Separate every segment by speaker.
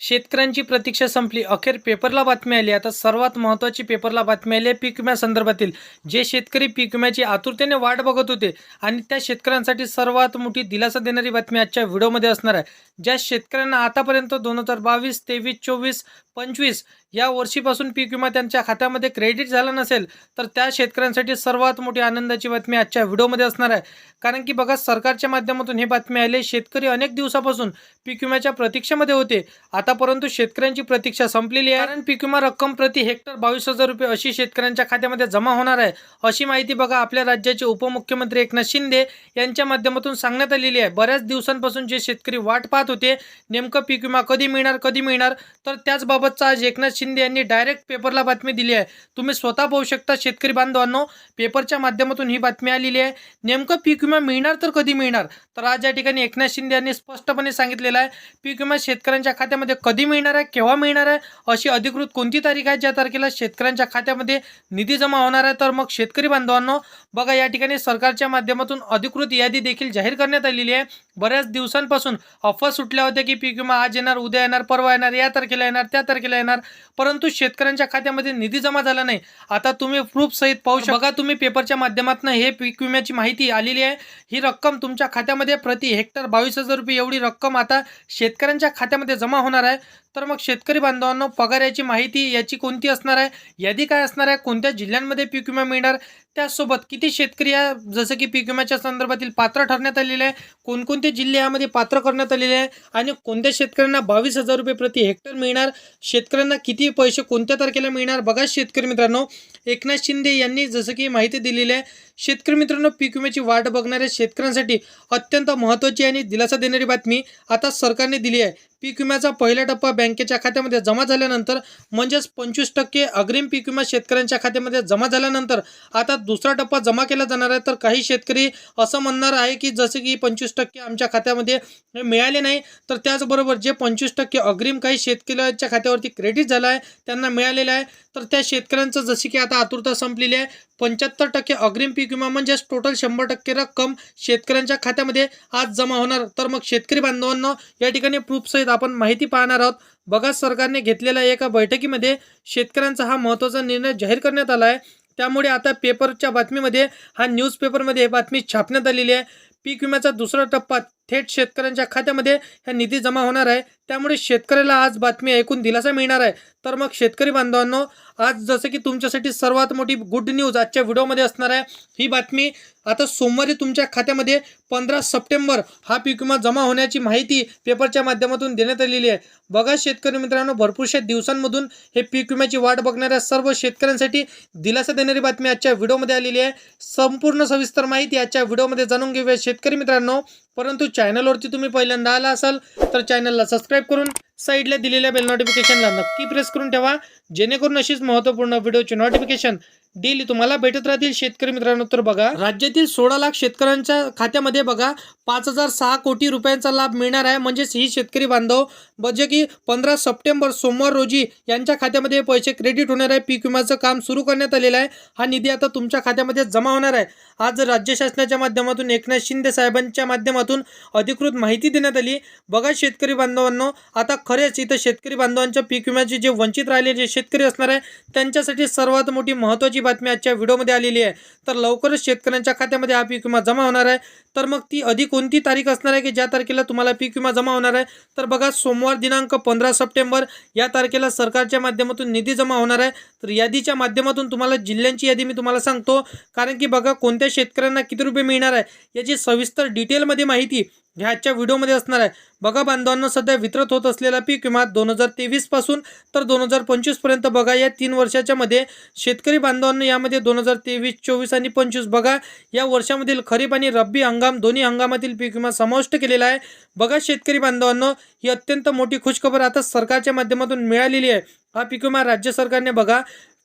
Speaker 1: शेतकऱ्यांची प्रतीक्षा संपली. अखेर पेपरला बातमी आली. आता सर्वात महत्त्वाची पेपरला बातमी आली आहे पीक विम्यासंदर्भातील जे शेतकरी पीक विम्याची आतुरतेने वाट बघत होते आणि त्या शेतकऱ्यांसाठी सर्वात मोठी दिलासा देणारी बातमी आजच्या व्हिडिओमध्ये असणार आहे. ज्या शेतकऱ्यांना आतापर्यंत दोन हजार बावीस तेवीस चोवीस पंचवीस या वर्षीपासून पीक विमा त्यांच्या खात्यामध्ये क्रेडिट झाला नसेल तर त्या शेतकऱ्यांसाठी सर्वात मोठी आनंदाची बातमी आजच्या व्हिडिओमध्ये असणार आहे. कारण की बघा सरकारच्या माध्यमातून ही बातमी आली आहे. शेतकरी अनेक दिवसापासून पीक विम्याच्या प्रतीक्षेमध्ये होते. आता परंतु शेतकऱ्यांची प्रतीक्षा संपलेली आहे. कारण पीक विमा रक्कम प्रति हेक्टर बावीस हजार रुपये अशी शेतकऱ्यांच्या खात्यामध्ये जमा होणार आहे. अशी माहिती बघा आपल्या राज्याचे उपमुख्यमंत्री एकनाथ शिंदे यांच्या माध्यमातून सांगण्यात आलेली आहे. बऱ्याच दिवसांपासून जे शेतकरी वाट पाहत होते नेमकं पीक विमा कधी मिळणार कधी मिळणार? तर त्याचबाबतचा आज एकनाथ शिंदे यांनी डायरेक्ट पेपरला बातमी दिली आहे. तुम्ही स्वतः पाहू शकता शेतकरी बांधवांनो पेपरच्या माध्यमातून ही बातमी आलेली आहे. नेमकं पीक विमा मिळणार तर कधी मिळणार? तर आज या ठिकाणी एकनाथ शिंदे यांनी स्पष्टपणे सांगितलेलं आहे पीक विमा शेतकऱ्यांच्या खात्यामध्ये कधी मिळणार आहे केव्हा मिळणार आहे अशी अधिकृत कोणती तारीख आहे ज्या तारखेला शेतकऱ्यांच्या खात्यामध्ये निधी जमा होणार आहे? तर मग शेतकरी बांधवांनो बघा या ठिकाणी सरकारच्या माध्यमातून अधिकृत यादी देखील जाहीर करण्यात आलेली आहे. बऱ्याच दिवसांपासून अफवा सुटल्या होत्या की पीक विमा आज येणार उद्या येणार परवा येणार या तारखेला येणार त्या तारखेला येणार. परंतु शेतकऱ्यांच्या खात्यामध्ये निधी जमा झाला नाही. आता तुम्ही प्रूफ सहित पाहू शकता. बघा तुम्ही पेपरच्या माध्यमातून हे पीक विम्याची माहिती आलेली आहे. ही रक्कम तुमच्या खात्यामध्ये प्रति हेक्टर बावीस हजार रुपये एवढी रक्कम आता शेतकऱ्यांच्या खात्यामध्ये जमा होणार आहे. gotta तर मग शेतकरी बांधवांनो पगार याची माहिती याची कोणती असणार आहे? यादी काय असणार आहे? कोणत्या जिल्ह्यांमध्ये पीक विमा मिळणार? त्यासोबत किती शेतकरी या जसं की पीक विम्याच्या संदर्भातील पात्र ठरण्यात आलेले आहे? कोणकोणते जिल्हे यामध्ये पात्र करण्यात आलेले आहे? आणि कोणत्या शेतकऱ्यांना बावीस हजार रुपये प्रति हेक्टर मिळणार? शेतकऱ्यांना किती पैसे कोणत्या तारखेला मिळणार? बघा शेतकरी मित्रांनो एकनाथ शिंदे यांनी जसं की माहिती दिलेली आहे शेतकरी मित्रांनो पीक विम्याची वाट बघणाऱ्या शेतकऱ्यांसाठी अत्यंत महत्त्वाची आणि दिलासा देणारी बातमी आता सरकारने दिली आहे. पीक विम्याचा पहिला टप्पा बँकेच्या खात्यामध्ये जमा झाल्यानंतर म्हणजेच पंचवीस टक्के अग्रिम पीक विमा शेतकऱ्यांच्या खात्यामध्ये जमा झाल्यानंतर आता दुसरा टप्पा जमा केला जाणार आहे. तर काही शेतकरी असं म्हणणार आहे की जसे की पंचवीस टक्के आमच्या खात्यामध्ये मिळाले नाही तर त्याचबरोबर जे पंचवीस टक्के अग्रिम काही शेतकऱ्याच्या खात्यावरती क्रेडिट झालं आहे त्यांना मिळालेलं आहे. तर त्या शेतकऱ्यांचं जशी की आता आतुरता संपलेली आहे. पंच्याहत्तर टक्के अग्रिम पीक विमा म्हणजेच टोटल शंभर टक्के रक्कम शेतकऱ्यांच्या खात्यामध्ये आज जमा होणार. तर मग शेतकरी बांधवांना या ठिकाणी प्रूफसहित आपण माहिती पाहणार आहोत. बघा सरकारने घेतलेल्या एका बैठकीमध्ये शेतकऱ्यांचा हा महत्त्वाचा निर्णय जाहीर करण्यात आला आहे. त्यामुळे आता पेपरच्या बातमीमध्ये हा न्यूजपेपरमध्ये बातमी छापण्यात आलेली आहे. पीक विम्याचा दुसरा टप्पा थेट शेतकऱ्यांच्या खात्यामध्ये हा निधी जमा होणार आहे. त्यामुळे शेतकऱ्याला आज बातमी ऐकून दिलासा मिळणार आहे. तर मग शेतकरी बांधवांनो आज जसं की तुमच्यासाठी सर्वात मोठी गुड न्यूज आजच्या व्हिडिओमध्ये असणार आहे. ही बातमी आता सोमवारी तुमच्या खात्यामध्ये पंधरा सप्टेंबर हा पीक विमा जमा होण्याची माहिती पेपरच्या माध्यमातून देण्यात आलेली आहे. बघा शेतकरी मित्रांनो भरपूरशा दिवसांमधून हे पीक विम्याची वाट बघणाऱ्या सर्व शेतकऱ्यांसाठी दिलासा देणारी बातमी आजच्या व्हिडिओमध्ये आलेली आहे. संपूर्ण सविस्तर माहिती आजच्या व्हिडिओमध्ये जाणून घेऊया शेतकरी मित्रांनो. परंतु चॅनलवरती तुम्ही पहिल्यांदा आला असाल तर चॅनलला सबस्क्राईब करून साईडला दिलेल्या बेल नोटिफिकेशनला नक्की प्रेस करून ठेवा. जेणेकरून अशीच महत्त्वपूर्ण व्हिडिओचे नोटिफिकेशन डेली तुम्हाला भेटत राहतील. शेतकरी मित्रांनो तर बघा राज्यातील सोळा लाख शेतकऱ्यांच्या खात्यामध्ये बघा पाच हजार सहा कोटी रुपयांचा लाभ मिळणार आहे. म्हणजेच ही शेतकरी बांधव म्हणजे की पंधरा सप्टेंबर सोमवार रोजी यांच्या खात्यामध्ये पैसे क्रेडिट होणार आहे. पीक विम्याचं काम सुरू करण्यात आलेलं आहे. हा निधी आता तुमच्या खात्यामध्ये जमा होणार आहे. आज राज्य शासनाच्या माध्यमातून एकनाथ शिंदे साहेबांच्या माध्यमातून अधिकृत माहिती देण्यात आली. बघा शेतकरी बांधवांनो आता खरेच इथं शेतकरी बांधवांच्या पीक विम्याचे जे वंचित राहिले जे शेतकरी असणार आहे त्यांच्यासाठी सर्वात मोठी महत्त्वाची बातमी आजच्या व्हिडिओमध्ये आलेली आहे. तर लवकरच शेतकऱ्यांच्या खात्यामध्ये हा पीक विमा जमा होणार आहे. तर मग ती अधिक कोणती तारीख असणार आहे की ज्या तारखेला तुम्हाला पीक विमा जमा होणार आहे? तर बघा सोमवार दिनांक पंधरा सप्टेंबर या तारखेला सरकारच्या माध्यमातून निधी जमा होणार आहे. तर यादीच्या माध्यमातून तुम्हाला जिल्ह्यांची यादी मी तुम्हाला सांगतो. कारण की बघा कोणत्या शेतकऱ्यांना किती रुपये मिळणार आहे याची सविस्तर डिटेलमध्ये माहिती ह्या आजच्या व्हिडिओमध्ये असणार आहे. बघा बांधवांना सध्या वितरत होत असलेला पीक विमा दोन हजार तेवीसपासून तर दोन हजार पंचवीसपर्यंत बघा. या तीन वर्षाच्या मध्ये शेतकरी बांधवांना यामध्ये दोन हजार तेवीस चोवीस आणि पंचवीस बघा. या वर्षामधील खरीप आणि रब्बी हंगाम दोन्ही हंगामातील पीक विमा समाविष्ट केलेला आहे. बघा शेतकरी बांधवांनो ही अत्यंत मोठी खुशखबर आता सरकारच्या माध्यमातून मिळालेली आहे. हा पीक विमा राज्य सरकारने बघा.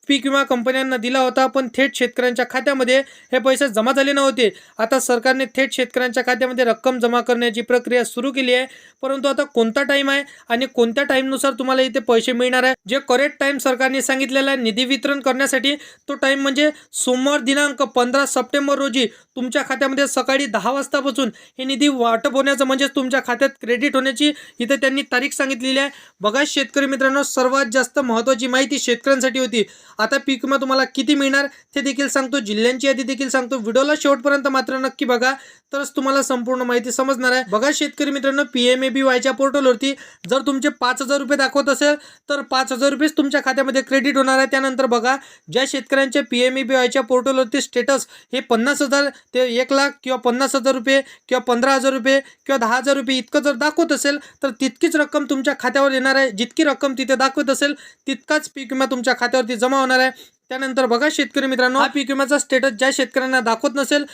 Speaker 1: पीक विमा कंपन्यांना दिला होता पण थेट शेतकऱ्यांच्या खात्यामध्ये हे पैसे जमा झाले नव्हते. आता सरकारने थेट शेतकऱ्यांच्या खात्यामध्ये रक्कम जमा करण्याची प्रक्रिया सुरू केली आहे. परंतु आता कोणता टाईम आहे आणि कोणत्या टाईमनुसार तुम्हाला इथे पैसे मिळणार आहे? जे करेक्ट टाईम सरकारने सांगितलेला आहे निधी वितरण करण्यासाठी तो टाईम म्हणजे सोमवार दिनांक पंधरा सप्टेंबर रोजी तुमच्या खात्यामध्ये सकाळी दहा वाजतापासून हे निधी वाटप होण्याचं म्हणजेच तुमच्या खात्यात क्रेडिट होण्याची इथे त्यांनी तारीख सांगितलेली आहे. बघा शेतकरी मित्रांनो सर्वात जास्त महत्त्वाची माहिती शेतकऱ्यांसाठी होती. आता पीक विमा तुम्हाला किती मिळणार ते देखील सांगतो. जिल्ह्यांची यादी देखील सांगतो. व्हिडिओला शेवटपर्यंत मात्र नक्की बघा. तरच तुम्हाला संपूर्ण माहिती समजणार आहे. बघा शेतकरी मित्रांनो पी एम ए बी वायच्या पोर्टलवरती जर तुमचे पाच हजार रुपये दाखवत असेल तर पाच हजार रुपयेच तुमच्या खात्यामध्ये क्रेडिट होणार आहे. त्यानंतर बघा ज्या शेतकऱ्यांच्या पी एम ए बी वायच्या पोर्टलवरती स्टेटस हे पन्नास हजार ते एक लाख किंवा पन्नास हजार रुपये किंवा पंधरा हजार रुपये किंवा दहा हजार रुपये इतकं जर दाखवत असेल तर तितकीच रक्कम तुमच्या खात्यावर येणार आहे. जितकी रक्कम तिथे दाखवत असेल तितकाच पीक विमा तुमच्या खात्यावरती जमा होणार आहे त्यानंतर बघा शेतकरी मित्रांनो हा. पीक विम्याचा स्टेटस ज्या शेतकऱ्यांना दाखवत नसेल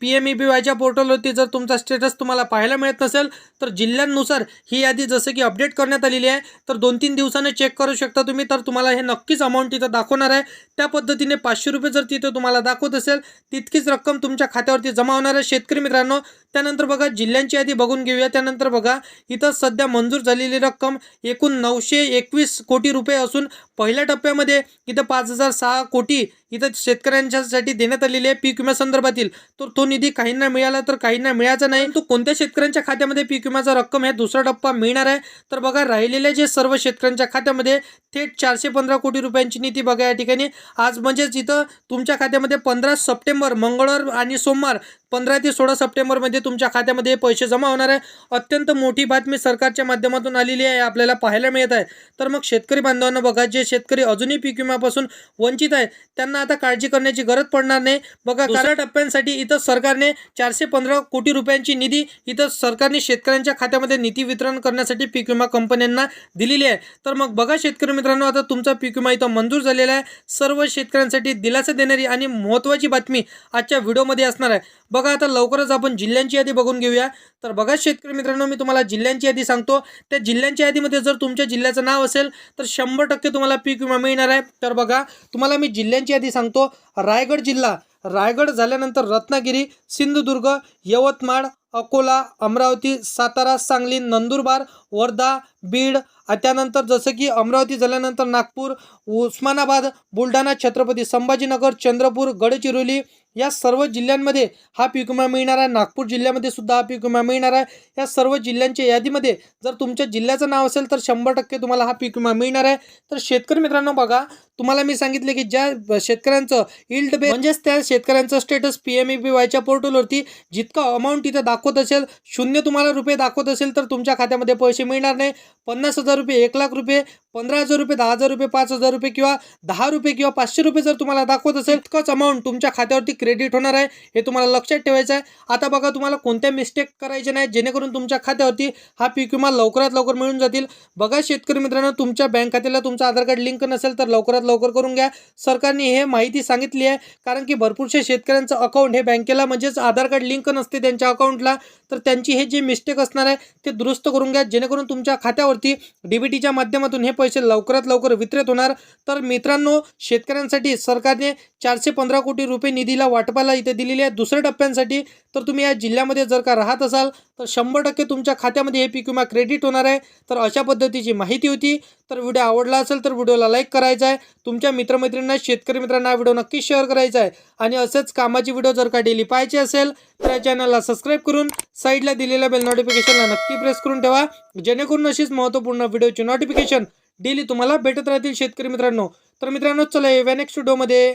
Speaker 1: पी एम ई बी वायच्या पोर्टलवरती जर तुमचा स्टेटस तुम्हाला पाहायला मिळत नसेल तर जिल्ह्यांनुसार ही यादी जसं की अपडेट करण्यात आलेली आहे तर दोन तीन दिवसाने चेक करू शकता तुम्ही तर तुम्हाला हे नक्कीच अमाऊंट तिथं दाखवणार आहे. त्या पद्धतीने पाचशे रुपये जर तिथं तुम्हाला दाखवत असेल तितकीच रक्कम तुमच्या खात्यावरती जमा होणार आहे शेतकरी मित्रांनो. त्यानंतर बघा जिल्ह्यांची यादी बघून घेऊया. त्यानंतर बघा इथं सध्या मंजूर झालेली रक्कम एकूण नऊशे एकवीस कोटी रुपये असून पहिल्या टप्प्यामध्ये इथं पाच हजार सहा कोटी इथं शेतकऱ्यांच्यासाठी देण्यात आलेली आहे पीक विम्यासंदर्भातील तर तो निधी काहींना मिळाला तर काहींना मिळायचा नाही. तो कोणत्या शेतकऱ्यांच्या खात्यामध्ये पीक विम्याचा रक्कम आहे? दुसरा टप्पा मिळणार आहे? तर बघा राहिलेले जे सर्व शेतकऱ्यांच्या खात्यामध्ये थेट चारशे पंधरा कोटी रुपयांची निधी बघा या ठिकाणी. आज म्हणजेच इथं तुमच्या खात्यामध्ये पंधरा सप्टेंबर मंगळवार आणि सोमवार पंधरा ते सोळा सप्टेंबरमध्ये तुमच्या खात्यामध्ये पैसे जमा होणार आहे. अत्यंत मोठी बातमी सरकारच्या माध्यमातून आलेली आहे आपल्याला पाहायला मिळत आहे. तर मग शेतकरी बांधवांना बघा जे शेतकरी अजूनही पीक विम्यापासून वंचित आहे त्यांना आता काळजी करण्याची गरज पडणार नाही. बघा दुसऱ्या टप्प्यांसाठी इथं सरकारने चारशे पंधरा कोटी रुपयांची निधी इथं सरकारने शेतकऱ्यांच्या खात्यामध्ये निधी वितरण करण्यासाठी पीक विमा कंपन्यांना दिलेली आहे. तर मग बघा शेतकरी मित्रांनो आता तुमचा पीक विमा इथं मंजूर झालेला आहे. सर्व शेतकऱ्यांसाठी दिलासा देणारी आणि महत्त्वाची बातमी आजच्या व्हिडिओमध्ये असणार आहे. बघा आता लवकरच आपण जिल्ह्यांची यादी बघून घेऊया. तर बघा शेतकरी मित्रांनो मी तुम्हाला जिल्ह्यांची यादी सांगतो. त्या जिल्ह्यांच्या यादीमध्ये जर तुमच्या जिल्ह्याचं नाव असेल तर शंभर टक्के तुम्हाला पीक विमा मिळणार आहे. तर बघा तुम्हाला मी जिल्ह्यांची यादी सांगतो रायगड जिल्हा. रायगड झाल्यानंतर रत्नागिरी सिंधुदुर्ग यवतमाळ अकोला अमरावती सातारा सांगली नंदुरबार वर्धा बीड त्यानंतर जसं की अमरावती झाल्यानंतर नागपूर उस्मानाबाद बुलढाणा छत्रपती संभाजीनगर चंद्रपूर गडचिरोली या सर्व जिल्ह्यांमध्ये हा पीक विमा मिळणार आहे. नागपूर जिल्ह्यामध्ये सुद्धा हा पीक विमा मिळणार आहे. या सर्व जिल्ह्यांच्या यादीमध्ये जर तुमच्या जिल्ह्याचं नाव असेल तर शंभर टक्के तुम्हाला हा पीक विमा मिळणार आहे. तर शेतकरी मित्रांनो बघा तुम्हाला मी सांगितले की ज्या शेतकऱ्यांचं इल्ड बे म्हणजेच त्या शेतकऱ्यांचं status P M E P वायच्या पोर्टलवरती जितका अमाऊंट तिथं दाखवत असेल शून्य तुम्हाला रुपये दाखवत असेल तर तुमच्या खात्यामध्ये पैसे मिळणार नाही. पन्नास हजार रुपये एक लाख रुपये पंधरा हजार रुपये दहा हजार रुपये पाच हजार रुपये किंवा दहा रुपये किंवा पाचशे रुपये जर तुम्हाला दाखवत असेल इतकंच अमाऊंट तुमच्या खात्यावरती क्रेडिट होणार आहे. हे तुम्हाला लक्षात ठेवायचं आहे. आता बघा तुम्हाला कोणत्या मिस्टेक करायचे नाही जेणेकरून तुमच्या खात्यावरती हा पीक विमा लवकरात लवकर मिळून जातील. बघा शेतकरी मित्रांनो तुमच्या बँक खात्याला तुमचं आधार कार्ड लिंक नसेल तर लवकरात लवकर करून घ्या. सरकारने हे माहिती सांगितली आहे कारण की भरपूरशा शेतकऱ्यांचं अकाउंट हे बँकेला म्हणजेच आधार कार्ड लिंक नसते त्यांच्या अकाउंटला तर त्यांची हे जे मिस्टेक असणार आहे ते दुरुस्त करून घ्या जेणेकरून तुमच्या खात्यावरती डीबीटीच्या माध्यमातून हे पैसे लवकरात लवकर वितरित होणार. तर मित्रांनो शेतकऱ्यांसाठी सरकारने चारशे पंधरा कोटी रुपये निधीला वाटपाला इथे दिलेली आहे. दुसऱ्या टप्प्यांसाठी तर तुम्ही या जिल्ह्यामध्ये जर का राहत असाल तर शंभर टक्के तुमच्या खात्यामध्ये हे पीक विमा क्रेडिट होणार आहे. तर अशा पद्धतीची माहिती होती. तर व्हिडिओ आवडला असेल तर व्हिडिओला लाईक करायचा आहे. तुमच्या मित्रमैत्रिणींना शेतकरी मित्रांना हा व्हिडिओ नक्की शेअर करायचा आहे. आणि असेच कामाची व्हिडिओ जर का डेली पाहायचे असेल तर या चॅनलला सबस्क्राईब करून साईडला दिलेल्या बेल नोटिफिकेशनला नक्की प्रेस करून ठेवा. जेणेकरून अशीच महत्त्वपूर्ण व्हिडिओची नोटिफिकेशन डेली तुम्हाला भेटत राहतील शेतकरी मित्रांनो. तर मित्रांनो चला या नेक्स्ट व्हिडिओमध्ये